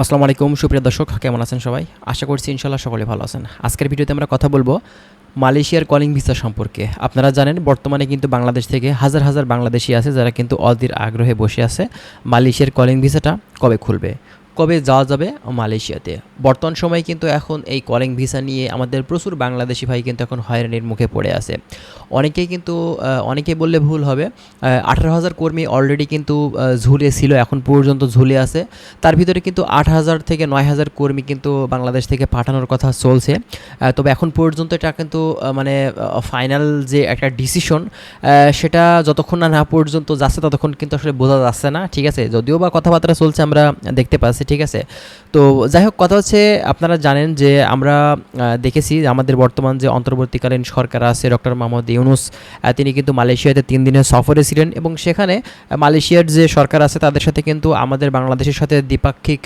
আসসালামু আলাইকুম, সুপ্রিয় দর্শক, কেমন আছেন সবাই? আশা করছি ইনশাল্লাহ সকলে ভালো আছেন। আজকের ভিডিওতে আমরা কথা বলব মালয়েশিয়ার কলিং ভিসা সম্পর্কে। আপনারা জানেন, বর্তমানে কিন্তু বাংলাদেশ থেকে হাজার হাজার বাংলাদেশি আছে যারা কিন্তু অধীর আগ্রহে বসে আছে মালয়েশিয়ার কলিং ভিসাটা কবে খুলবে। কবে যাওয়া যাবে মালয়েশিয়াতে? বর্তমান সময়ে কিন্তু এখন এই কলিং ভিসা নিয়ে আমাদের প্রচুর বাংলাদেশি ভাই কিন্তু এখন হয়রানির মুখে পড়ে আছে। অনেকেই কিন্তু অনেকে বললে ভুল হবে আঠারো হাজার কর্মী অলরেডি কিন্তু ঝুলে ছিল, এখন পর্যন্ত ঝুলে আছে। তার ভিতরে কিন্তু আট হাজার থেকে নয় হাজার কর্মী কিন্তু বাংলাদেশ থেকে পাঠানোর কথা চলছে। তবে এখন পর্যন্ত এটা কিন্তু মানে ফাইনাল যে একটা ডিসিশন সেটা যতক্ষণ না না পর্যন্ত যাচ্ছে ততক্ষণ কিন্তু আসলে বোঝা যাচ্ছে না, ঠিক আছে? যদিও বা কথাবার্তা চলছে, আমরা দেখতে পাচ্ছি ঠিক আছে? তো যাই হোক কথা হচ্ছে আপনারা জানেন যে আমরা দেখেছি আমাদের বর্তমান যে অন্তর্বর্তীকালীন সরকার আছে ডক্টর মোহাম্মদ ইউনুস তিনি কিন্তু মালয়েশিয়াতে তিন দিনের সফরে ছিলেন এবং সেখানে মালয়েশিয়ার যে সরকার আছে তাদের সাথে কিন্তু আমাদের বাংলাদেশের সাথে দ্বিপাক্ষিক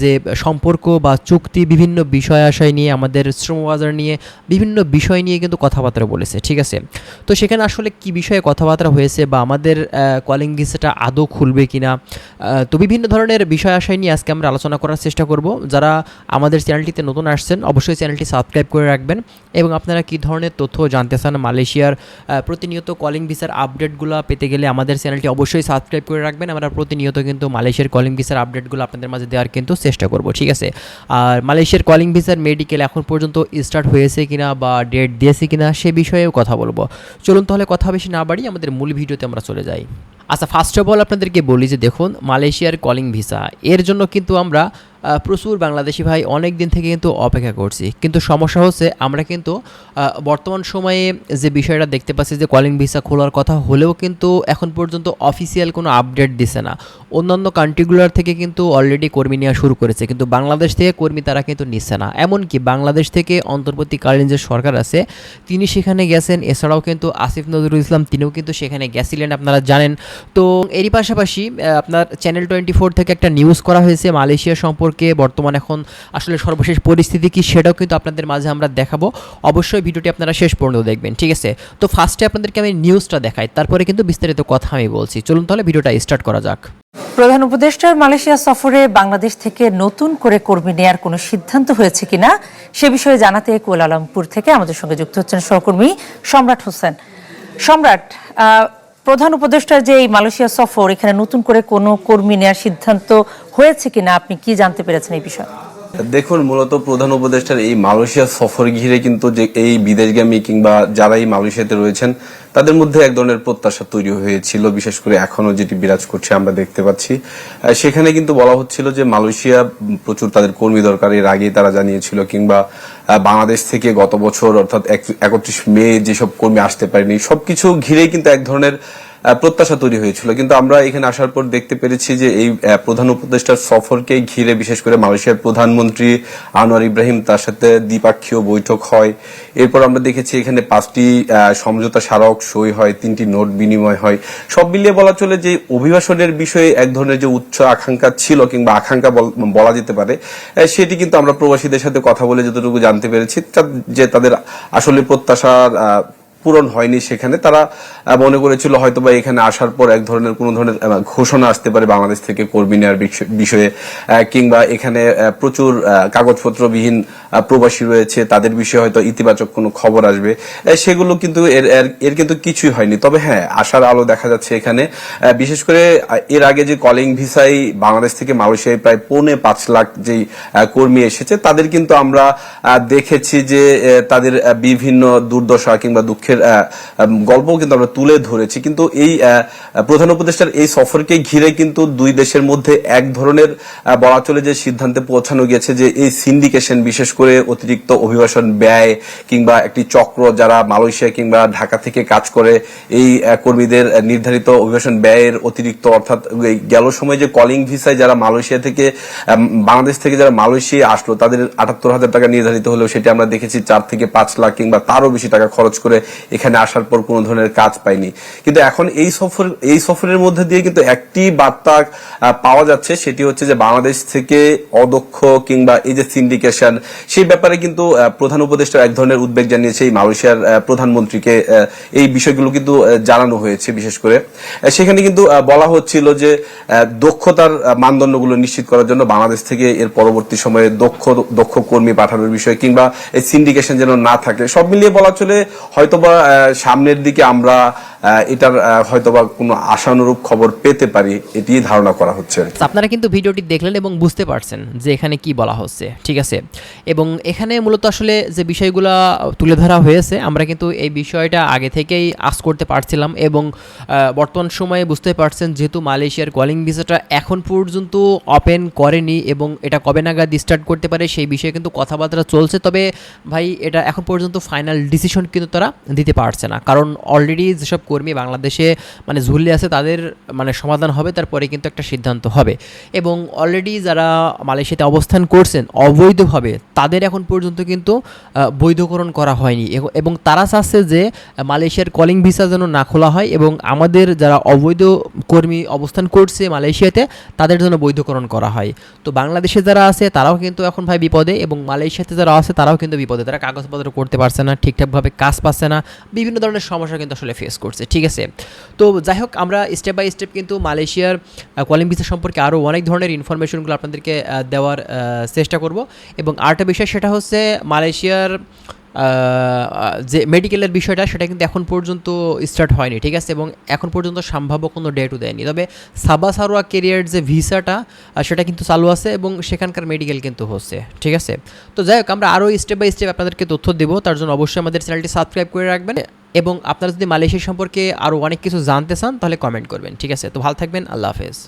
যে সম্পর্ক বা চুক্তি, বিভিন্ন বিষয় আশয় নিয়ে, আমাদের শ্রমবাজার নিয়ে, বিভিন্ন বিষয় নিয়ে কিন্তু কথাবার্তা বলেছে, ঠিক আছে? তো সেখানে আসলে কি বিষয়ে কথাবার্তা হয়েছে বা আমাদের কলিং আদৌ খুলবে কিনা? তো বিভিন্ন ধরনের বিষয় আশয় নিয়ে আজকে আমরা আলোচনা করার চেষ্টা করব। যারা আমাদের চ্যানেলটিতে নতুন আসছেন, অবশ্যই চ্যানেলটি সাবস্ক্রাইব করে রাখবেন এবং আপনারা কী ধরনের তথ্য জানতে চান মালয়েশিয়ার প্রতিনিয়ত কলিং ভিসার আপডেটগুলো পেতে গেলে আমাদের চ্যানেলটি অবশ্যই সাবস্ক্রাইব করে রাখবেন। আমরা প্রতিনিয়ত কিন্তু মালয়েশিয়ার কলিং ভিসার আপডেটগুলো আপনাদের মাঝে দেওয়ার কিন্তু চেষ্টা করব, ঠিক আছে? আর মালয়েশিয়ার কলিং ভিসার মেডিকেল এখন পর্যন্ত স্টার্ট হয়েছে কিনা বা ডেট দিয়েছে কিনা সে বিষয়েও কথা বলব। চলুন তাহলে কথা বেশি না বাড়ি আমাদের মূল ভিডিওতে আমরা চলে যাই। আচ্ছা ফার্স্ট অফ অল আপনাদেরকে বলি যে দেখুন, মালয়েশিয়ার কলিং ভিসা এর জন্য কিন্তু আমরা প্রচুর বাংলাদেশি ভাই অনেক দিন থেকে কিন্তু অপেক্ষা করছি। কিন্তু সমস্যা হচ্ছে আমরা কিন্তু বর্তমান সময়ে যে বিষয়টা দেখতে পাচ্ছি যে কলিং ভিসা খোলার কথা হলেও কিন্তু এখন পর্যন্ত অফিসিয়াল কোনো আপডেট দিছে না। অন্যান্য কান্ট্রিগুলোর থেকে কিন্তু অলরেডি কর্মী নেওয়া শুরু করেছে, কিন্তু বাংলাদেশ থেকে কর্মী তারা কিন্তু নিচ্ছে না। এমনকি বাংলাদেশ থেকে অন্তর্বর্তীকালীন যে সরকার আছে, তিনি সেখানে গেছেন, এছাড়াও কিন্তু আসিফ নজরুল ইসলাম, তিনিও কিন্তু সেখানে গেছিলেন, আপনারা জানেন। তো এরই পাশাপাশি আপনার চ্যানেল টোয়েন্টি ফোর থেকে একটা নিউজ করা হয়েছে, মালয়েশিয়া সম্পর্কে। বর্তমান এখন আসলে সর্বশেষ পরিস্থিতি কি সেটাও কিন্তু আপনাদের মাঝে আমরা দেখাবো। অবশ্যই ভিডিওটি আপনারা শেষ পর্যন্ত দেখবেন, ঠিক আছে? তো ফার্স্টে আপনাদেরকে আমি নিউজটা দেখাই, তারপরে কিন্তু বিস্তারিত কথা আমি বলছি। চলুন তাহলে ভিডিওটা স্টার্ট করা যাক। প্রধান উপদেষ্টার মালয়েশিয়া সফরে বাংলাদেশ থেকে নতুন করে কর্মী নেয়ার কোনো সিদ্ধান্ত হয়েছে কিনা, সে বিষয়ে জানাতে কুয়ালালামপুর থেকে আমাদের সঙ্গে যুক্ত হচ্ছেন সহকর্মী সম্রাট হোসেন। সম্রাট প্রধান উপদেষ্টার যে এই মালয়েশিয়া সফর, এখানে নতুন করে কোনো কর্মী নেওয়ার সিদ্ধান্ত হয়েছে কিনা? আপনি কি জানতে পেরেছেন এই বিষয়ে? দেখুন, মূলত প্রধান উপদেষ্টার এই মালয়েশিয়া সফর ঘিরে কিন্তু যে এই বিদেশগামী কিংবা যারা এই মালয়েশিয়াতে রয়েছেন, তাদের মধ্যে এক ধরনের প্রত্যাশা তৈরি হয়েছিল, বিশেষ করে এখনও যেটি বিরাজ করছে আমরা দেখতে পাচ্ছি। সেখানে কিন্তু বলা হচ্ছিল যে মালয়েশিয়া প্রচুর তাদের কর্মী দরকার, এর আগেই তারা জানিয়েছিল, কিংবা বাংলাদেশ থেকে গত বছর অর্থাৎ একত্রিশ মে যেসব কর্মী আসতে পারেনি, সবকিছু ঘিরে কিন্তু এক ধরনের প্রত্যাশা তৈরি হয়েছিল। কিন্তু আমরা এখানে আসার পর দেখতে পেরেছি যে এই প্রধান উপদেষ্টার সফরকে ঘিরে বিশেষ করে মালয়েশিয়ার প্রধানমন্ত্রী আনোয়ার ইব্রাহিম, তার সাথে দ্বিপাক্ষীয় বৈঠক হয়। এরপর আমরা দেখেছি এখানে পাঁচটি সমঝোতা স্মারক সই হয়, তিনটি নোট বিনিময় হয়। সব মিলিয়ে বলা চলে যে অভিবাসনের বিষয়ে এক ধরনের যে উচ্চ আকাঙ্ক্ষা ছিল কিংবা আকাঙ্ক্ষা বলা যেতে পারে সেটি কিন্তু আমরা প্রবাসীদের সাথে কথা বলে যতটুকু জানতে পেরেছি যে তাদের আসলে প্রত্যাশার পূরণ হয়নি সেখানে। তারা মনে করেছিল হয়তো বা এখানে আসার পর এক ধরনের কোন ধরনের ঘোষণা আসতে পারে বাংলাদেশ থেকে কর্মী নেওয়ার বিষয়ে কিংবা এখানে প্রচুর আহ, কাগজপত্রবিহীন প্রবাসী রয়েছে তাদের বিষয়ে হয়তো ইতিবাচক কোনো খবর আসবে। সেগুলো কিন্তু এর এর- কিন্তু কিছুই হয়নি। তবে হ্যাঁ আশার আলো দেখা যাচ্ছে এখানে। বিশেষ করে এর আগে যে কলিং ভিসাই বাংলাদেশ থেকে মালয়েশিয়ায় প্রায় পৌনে পাঁচ লাখ যেই কর্মী এসেছে তাদের কিন্তু আমরা দেখেছি যে তাদের বিভিন্ন দুর্দশা কিংবা দুঃখের উম, গল্পও কিন্তু আমরা তুলে ধরেছি। কিন্তু এই প্রধান উপদেষ্টার এই সফরকে ঘিরে কিন্তু দুই দেশের মধ্যে এক ধরনের বলা চলে যে সিদ্ধান্তে পৌঁছানো গিয়েছে যে এই সিন্ডিকেশন বিশেষ করে অতিরিক্ত অভিবাসন ব্যয় কিংবা একটি চক্র যারা মালয়েশিয়া কিংবা ঢাকা থেকে কাজ করে এই কর্মীদের নির্ধারিত অভিবাসন ব্যয়ের অতিরিক্ত অর্থাৎ গেল সময় যে কলিং ভিসায় যারা মালয়েশিয়া থেকে বাংলাদেশ থেকে যারা মালয়েশিয়া আসলো তাদের আটাত্তর হাজার টাকা নির্ধারিত হলেও সেটি আমরা দেখেছি চার থেকে পাঁচ লাখ কিংবা তারও বেশি টাকা খরচ করে এখানে আসার পর কোনো ধরনের কাজ পাইনি। কিন্তু এখন এই সফর, এই সফরের মধ্যে দিয়ে কিন্তু একটি বার্তা পাওয়া যাচ্ছে, সেটি হচ্ছে যে বাংলাদেশ থেকে অদক্ষ কিংবা এই যে সিন্ডিকেশন সেই ব্যাপারে কিন্তু প্রধান উপদেষ্টা এক ধরনের উদ্বেগ জানিয়েছে এই মালয়েশিয়ার প্রধানমন্ত্রীকে এই বিষয়গুলো কিন্তু জানানো হয়েছে বিশেষ করে। সেখানে কিন্তু বলা হচ্ছিল যে দক্ষতার মানদণ্ডগুলো নিশ্চিত করার জন্য বাংলাদেশ থেকে এর পরবর্তী সময়ে দক্ষ দক্ষ কর্মী পাঠানোর বিষয় কিংবা এই সিন্ডিকেশন যেন না থাকে, সব মিলিয়ে বলা চলে হয়তোবা সামনের দিকে আমরা এটার হয়তোবা কোনো আশানুরূপ খবর পেতে পারি এটি ধারণা করা হচ্ছে। আপনারা কিন্তু ভিডিওটি দেখলেন এবং বুঝতে পারছেন যে এখানে কি বলা হচ্ছে, ঠিক আছে? এবং এখানে মূলত আসলে যে বিষয়গুলো তুলে ধরা হয়েছে, আমরা কিন্তু এই বিষয়টা আগে থেকেই আস করতে পারছিলাম এবং বর্তমান সময়ে বুঝতে পারছেন যেহেতু মালয়েশিয়ার কলিং ভিসাটা এখন পর্যন্ত ওপেন করেনি এবং এটা কবে নাগাদ স্টার্ট করতে পারে সেই বিষয়ে কিন্তু কথাবার্তা চলছে। তবে ভাই, এটা এখন পর্যন্ত ফাইনাল ডিসিশন কিন্তু তারা দিতে পারছে না। কারণ অলরেডি যেসব কর্মী বাংলাদেশে মানে ঝুলে আছে, তাদের মানে সমাধান হবে, তারপরে কিন্তু একটা সিদ্ধান্ত হবে। এবং অলরেডি যারা মালয়েশিয়াতে অবস্থান করছেন, অবৈধভাবে, তাদের এখন পর্যন্ত কিন্তু বৈধকরণ করা হয়নি। এবং তারা চাচ্ছে যে, মালয়েশিয়ার কলিং ভিসা যেন না খোলা হয় এবং আমাদের যারা অবৈধ কর্মী অবস্থান করছে মালয়েশিয়াতে, তাদের জন্য বৈধকরণ করা হয়। তো বাংলাদেশে যারা আছে, তারাও কিন্তু এখন ভাই বিপদে এবং মালয়েশিয়াতে যারা আছে, তারাও কিন্তু বিপদে। তারা কাগজপত্র করতে পারছে না, ঠিকঠাকভাবে কাজ পাচ্ছে না, বিভিন্ন ধরনের সমস্যা কিন্তু আসলে ফেস করছে। ঠিক আছে? তো যাই হোক, আমরা স্টেপ বাই স্টেপ কিন্তু মালয়েশিয়ার কলিং ভিসা সম্পর্কে আরও অনেক ধরনের ইনফরমেশনগুলো আপনাদেরকে দেওয়ার চেষ্টা করব। এবং আরেকটা বিষয়, সেটা হচ্ছে মালয়েশিয়ার যে মেডিকেলের বিষয়টা সেটা কিন্তু এখন পর্যন্ত স্টার্ট হয়নি, ঠিক আছে? এবং এখন পর্যন্ত সম্ভাব্য কোনো ডেটও দেয়নি। তবে সাবা সারোয়া কেরিয়ার যে ভিসাটা সেটা কিন্তু চালু আছে এবং সেখানকার মেডিকেল কিন্তু হচ্ছে, ঠিক আছে? তো যাই হোক, আমরা আরও স্টেপ বাই স্টেপ আপনাদেরকে তথ্য দেবো, তার জন্য অবশ্যই আমাদের চ্যানেলটি সাবস্ক্রাইব করে রাখবেন এবং আপনারা যদি মালয়েশিয়া সম্পর্কে আরও অনেক কিছু জানতে চান, তাহলে কমেন্ট করবেন, ঠিক আছে? তো ভালো থাকবেন, আল্লাহ হাফেজ।